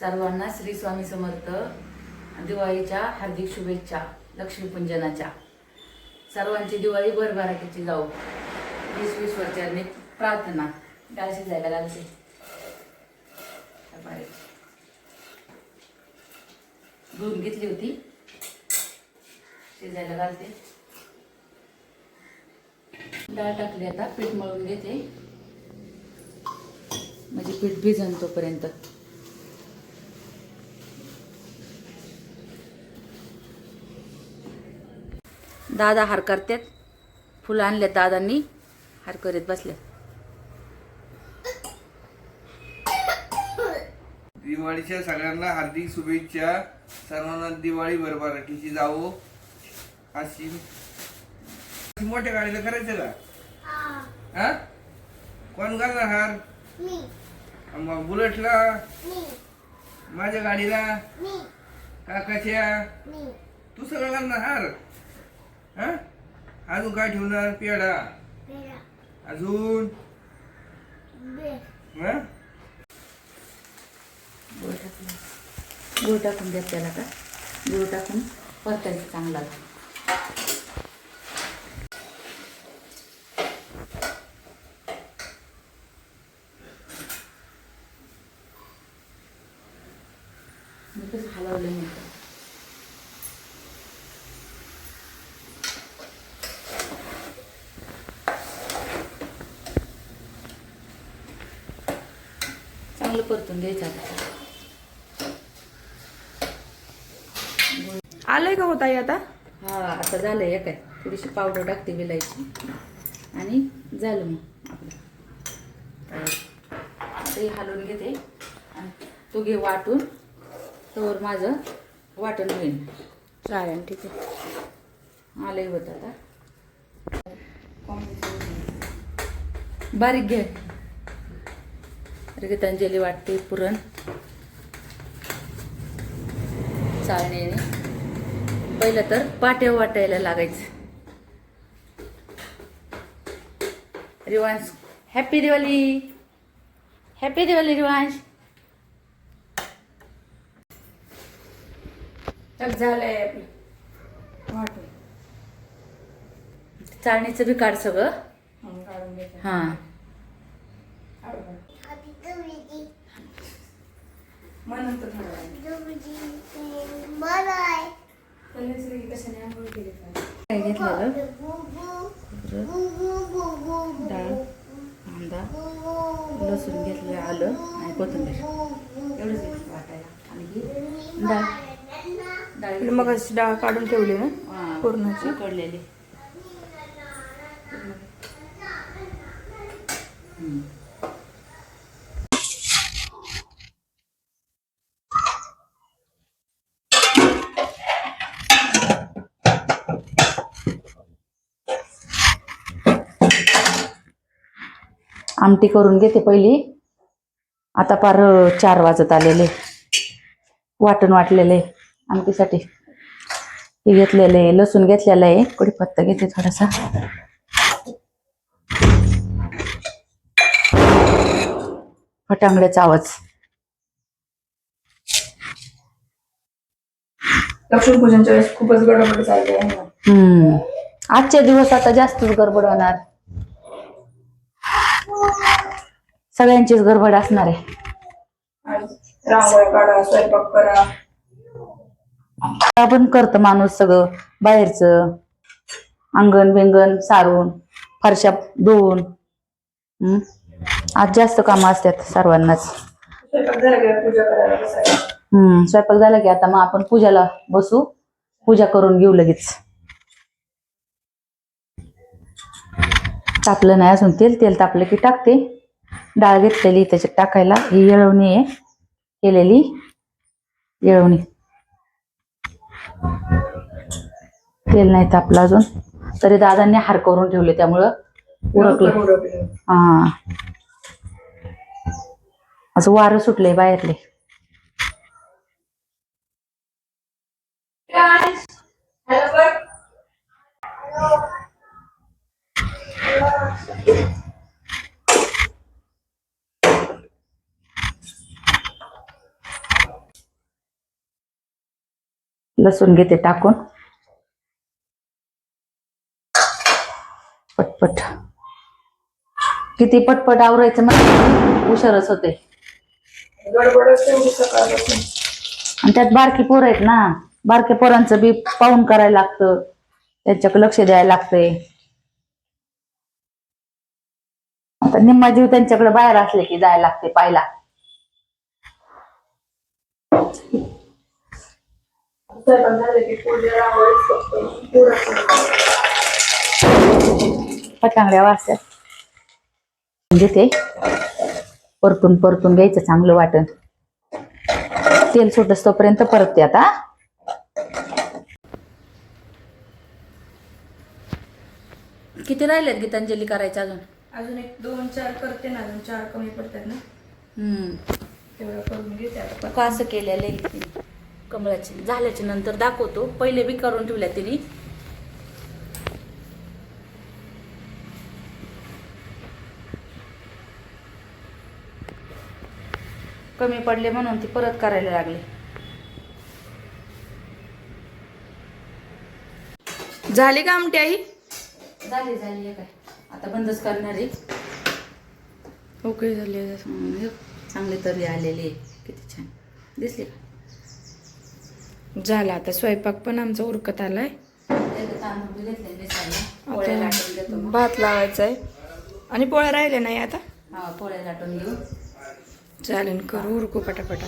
सर्वांना श्री स्वामी समर्थ दिवाळीच्या हार्दिक शुभेच्छा लक्ष्मीपूजनाच्या. सर्वांची दिवाळी भरभराटीची जाऊ. वीस वीस वर्षांनी प्रार्थना. डाळ शिजायला लागते धुवून घेतली होती. शिजायला घालते. डाळ टाकली आता पीठ मळून घेते. म्हणजे पीठ भिजन तोपर्यंत दादा हार करतात. फुलं आणल्यात दादांनी. हार करीत बसले दिवाळीच्या सगळ्यांना हार्दिक शुभेच्छा. सर्वांना दिवाळी बरोबर जावो. अशी मोठ्या गाडीला करायचं का? हा. कोण घालणार हार? मग बुलेटला? माझ्या गाडीला? काकाच्या? तू सगळं घालणार हार? हा? अजून काय ठेवणार पेढा? अजून? हा? गुळ टाकून गुळ टाकून द्या त्याला का? गुळ टाकून परतायचं चांगला मी कसं हलवलं नाही का? चांगलं परतून घ्यायचं आता. आलंय का होता आता? हा आता झालं एक काय थोडीशी पावडर टाकते विलायची आणि झालं मग आपलं. हे हलवून घेते. आणि तो घे वाटून. तोवर माझं वाटण होईल. चालेल ठीक आहे. आलंय होतं आता. बारीक घे. गीतांजली वाटते पुरण. चाळणीने पहिलं तर पाट्या वाटायला लागायचं. रिवांश हॅपी दिवाळी. हॅपी दिवाळी रिवांश. झालंय आपलं. वाटून चाळणीचं बी काढ सगळं. हं, काढून घेते हां काढून. का? काय घेतलेलं? डाळ कांदा लसूण घेतलं आलं आणि कोथिंबीर. एवढंच घेतलं वाटायला? आणि ही? डाळ. डाळ. मग अशी डाळ काढून ठेवली ना पुरणाची? उकडलेली. आमटी करून घेते पहिली. आता पार चार वाजत आलेले. वाटण वाटलेले आमटीसाठी. हे घेतलेलं आहे लसूण घेतलेला आहे. कढीपत्ता घेते थोडासा. फटांगड्याचा आवाज. लक्ष्मीपूजनच्या वेळेस खूपच गडबड चालली आहे. ना. हम्म. आजचे दिवस आता जास्तच गडबड होणार. सगळ्यांचीच गडबड असणार आहे. आज रांगोळ्या काढा स्वयंपाक करा. आपण करतं माणूस सगळं बाहेरचं. अंगण बिंगण सारून फरशा धुवून. हम्म. आज जास्त कामं असतात सर्वांनाच. स्वयंपाक झाला की पूजा करायला बसायला हम्म स्वयंपाक झाला की आता मग आपण पूजाला बसू. पूजा करून घेऊ लगेच. तापलं नाही अजून तेल तेल तापलं की टाकते. डाळ घेतलेली त्याच्यात टाकायला. ही येळवणी आहे केलेली येळवणी. तेल नाही तापलं अजून. तरी दादांनी हार करून ठेवले त्यामुळं उरकलं. हा. असं वारं सुटलंय बाहेरले. लसूण घेते टाकून. पटपट. किती पटपट आवरायचं मग हुशारच होते आणि त्यात बारकी पोरं आहेत ना बारक्या पोरांचं बी पाहून करायला लागतं त्यांच्याकडे लक्ष द्यायला लागतंय. आता निम्मा जीव त्यांच्याकडे बाहेर असले की जायला लागते पाहायला. पटांगड्या वाजतात घेते परतून परतून घ्यायचं चांगलं वाटण. तेल सुटस तोपर्यंत परतते आता. किती राहिलेत गीतांजली करायचं अजून? अजून एक दोन चार करते ना अजून चार कमी पडतात ना. तेवढं करून घेते असं केलेलं आहे कमळाची झाल्याच्यानंतर दाखवतो. पहिले बी करून ठेवल्या तिने. कमी पडले म्हणून ती परत करायला लागली. झाली का आमटी आई? झाली झाली काय? आता बंदच करणार आहे. ओके झाली चांगली तरी आलेली आहे. किती छान. दिसली का? झाला. आता स्वयंपाक पण आमचा उरकत आलाय. भात लावायचा आहे आणि पोळ्या राहिले नाही आता? पोळ्या लाटून घेऊ. चालेल करू. उरकू पटापटा.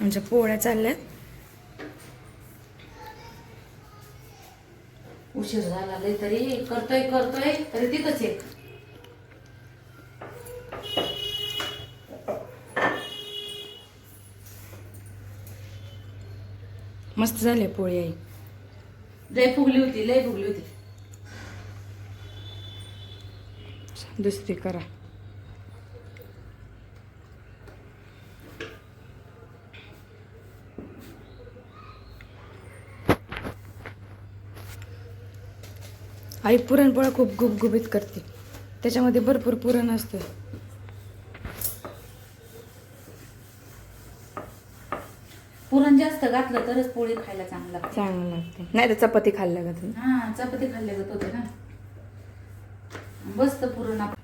आमच्या पोळ्या चालल्यात उशीर झाला तरी करतोय करतोय तरी तिथंच आहे मस्त झाले पोळी आई. लय फुगली होती लय फुगली होती. दुसरी करा. आई पुरणपोळ्या खूप गुबगुबीत करते. त्याच्यामध्ये भरपूर पुरण असतं. पुरण जास्त घातलं तरच पोळी खायला चांगलं लागते. चांगलं लागते. नाही तर चपाती खाल्ल्या तुम्ही हा चपाती खाल्ले जात होते ना. मस्त पुरण आप-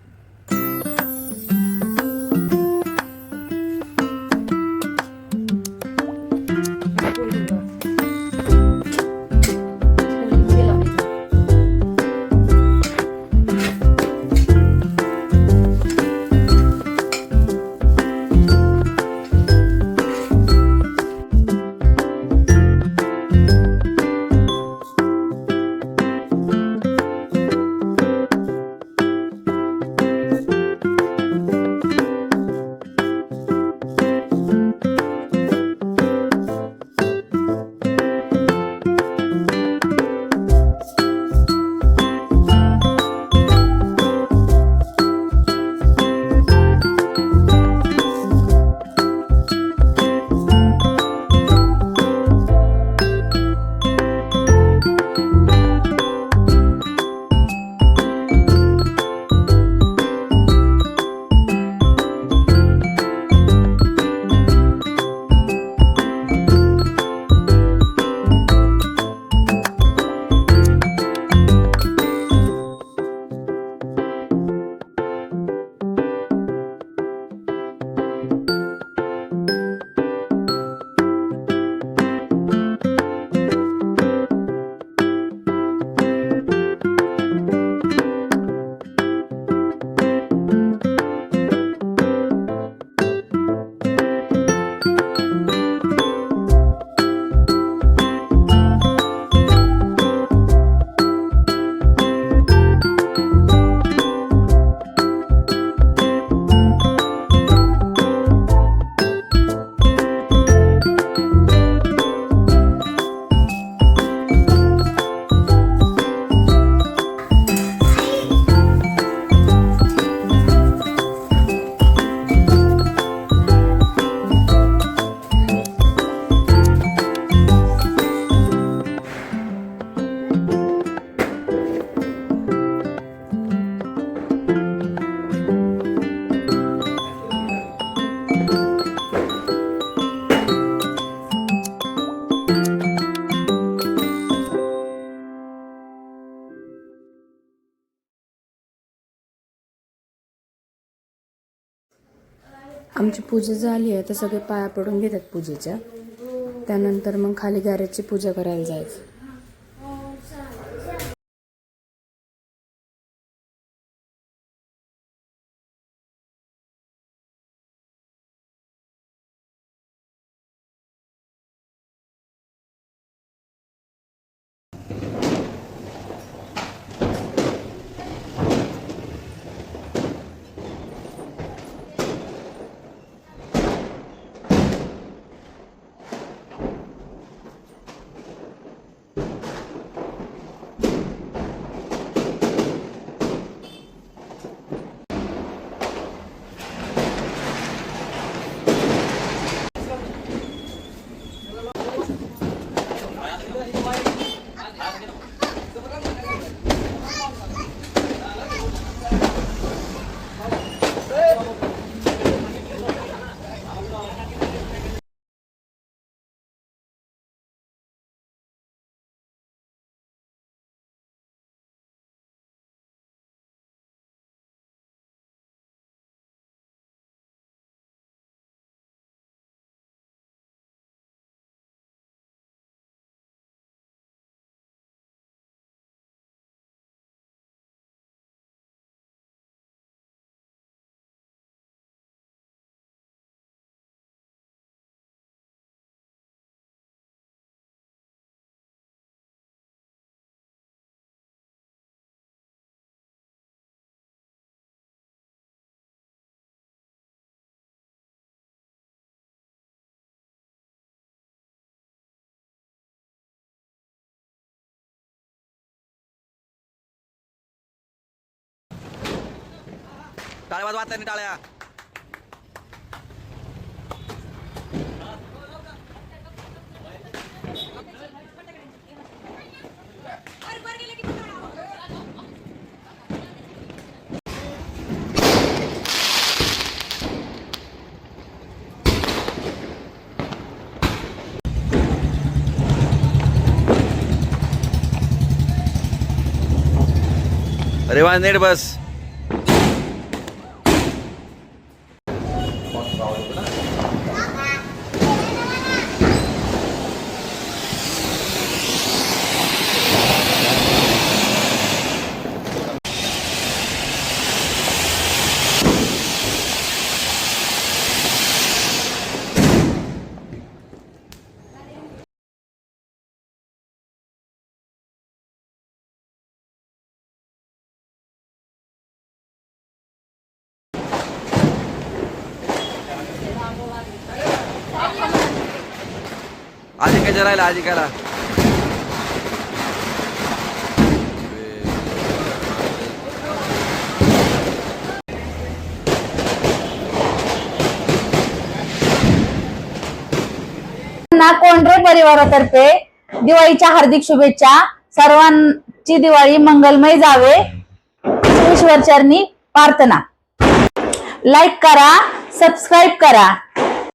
आमची पूजा झाली आहे तर सगळे पाया पडून घेतात पूजेच्या. त्यानंतर मग खाली गॅरेजची पूजा करायला जायचं. टाळ्या वाजवा त्यांनी टाळ्या. अरे वा नेट बस. आधी काय राहिला आधी कोंढरे परिवारातर्फे? दिवाळीच्या हार्दिक शुभेच्छा. सर्वांची दिवाळी मंगलमय जावे. ईश्वरचरणी प्रार्थना. लाईक करा सबस्क्राईब करा.